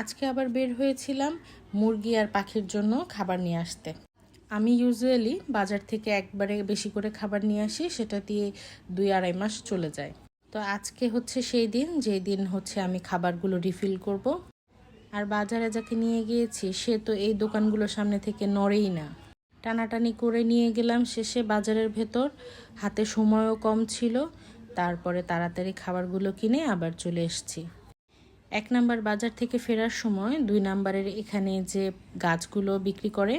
আজকে আবার বের হয়েছিলাম মুরগি আর পাখির জন্য খাবার নিয়ে আসতে। আমি ইউজুয়ালি বাজার থেকে একবারে বেশি করে খাবার নিয়ে আসি, সেটা দিয়ে দুই আড়াই মাস চলে যায়। তো আজকে হচ্ছে সেই দিন, যেই দিন হচ্ছে আমি খাবারগুলো রিফিল করব। আর বাজারে যাকে নিয়ে গিয়েছি, সে তো এই দোকানগুলোর সামনে থেকে নড়েই না। টানাটানি করে নিয়ে গেলাম শেষে বাজারের ভেতর। হাতে সময়ও কম ছিল, তারপরে তাড়াতাড়ি খাবারগুলো কিনে আবার চলে এসেছি। এক নাম্বার বাজার থেকে ফেরার সময় দুই নাম্বারের এখানে যে গাছগুলো বিক্রি করে,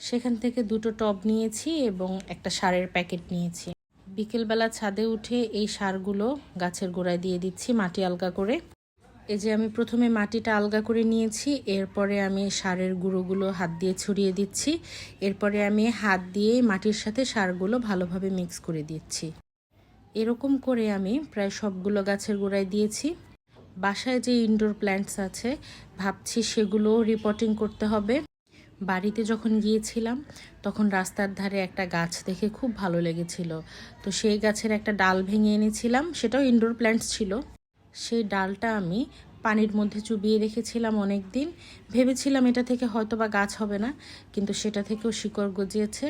সেখান থেকে দুটো টব নিয়েছি এবং একটা সারের প্যাকেট নিয়েছি। বিকেলবেলা ছাদে উঠে এই সারগুলো গাছের গোড়ায় দিয়ে দিচ্ছি মাটি আলগা করে। এই যে আমি প্রথমে মাটিটা আলগা করে নিয়েছি, এরপরে আমি সারের গুঁড়োগুলো হাত দিয়ে ছড়িয়ে দিচ্ছি, এরপরে আমি হাত দিয়ে মাটির সাথে সারগুলো ভালোভাবে মিক্স করে দিচ্ছি। এরকম করে আমি প্রায় সবগুলো গাছের গোড়ায় দিয়েছি। বাসায় যে ইনডোর প্ল্যান্টস আছে, ভাবছি সেগুলো রিপোর্টিং করতে হবে। বাড়িতে যখন গিয়েছিলাম, তখন রাস্তার ধারে একটা গাছ দেখে খুব ভালো লেগেছিল। তো সেই গাছের একটা ডাল ভেঙে এনেছিলাম, সেটাও ইনডোর প্ল্যান্টস ছিল। সেই ডালটা আমি পানির মধ্যে চুবিয়ে রেখেছিলাম অনেক দিন ভেবেছিলাম এটা থেকে হয়তো বা গাছ হবে না, কিন্তু সেটা থেকেও শিকড় গজিয়েছে।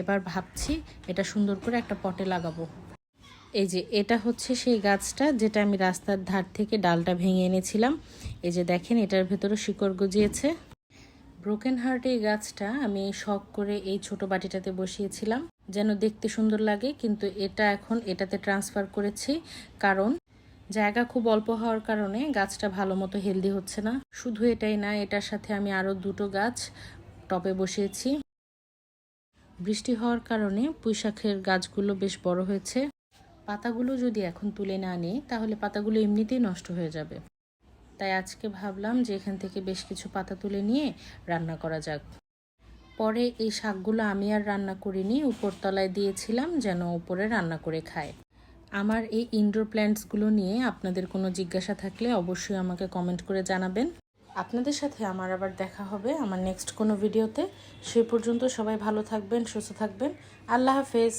এবার ভাবছি এটা সুন্দর করে একটা পটে লাগাবো। এই যে এটা হচ্ছে সেই গাছটা যেটা আমি রাস্তার ধার থেকে ডালটা ভেঙে এনেছিলাম। এই যে দেখেন, এটার ভেতরে শিকড় গজিয়েছে। ব্রোকেন হার্ট এই গাছটা আমি শখ করে এই ছোট বাটিটাতে বসিয়েছিলাম। যেন দেখতে সুন্দর লাগে, কিন্তু এটা এখন এটাতে ট্রান্সফার করেছি। কারণ জায়গা খুব অল্প হওয়ার কারণে গাছটা ভালো মতো হেলদি হচ্ছে না। শুধু এটাই না, এটার সাথে আমি আরও দুটো গাছ টবে বসিয়েছি। বৃষ্টি হওয়ার কারণে পুঁইশাকের গাছগুলো বেশ বড় হয়েছে। পাতাগুলো যদি এখন তুলে না নিই, তাহলে পাতাগুলো এমনিতেই নষ্ট হয়ে যাবে। তাই আজকে ভাবলাম যে এখান থেকে বেশ কিছু পাতা তুলে নিয়ে রান্না করা যাক। পরে এই শাকগুলো আমি আর রান্না করিনি, উপরতলায় দিয়েছিলাম যেন উপরে রান্না করে খায়। আমার এই ইনডোর প্ল্যান্টসগুলো নিয়ে আপনাদের কোনো জিজ্ঞাসা থাকলে অবশ্যই আমাকে কমেন্ট করে জানাবেন। আপনাদের সাথে আমার আবার দেখা হবে আমার নেক্সট কোনো ভিডিওতে সে পর্যন্ত সবাই ভালো থাকবেন, সুস্থ থাকবেন। আল্লাহ হাফেজ।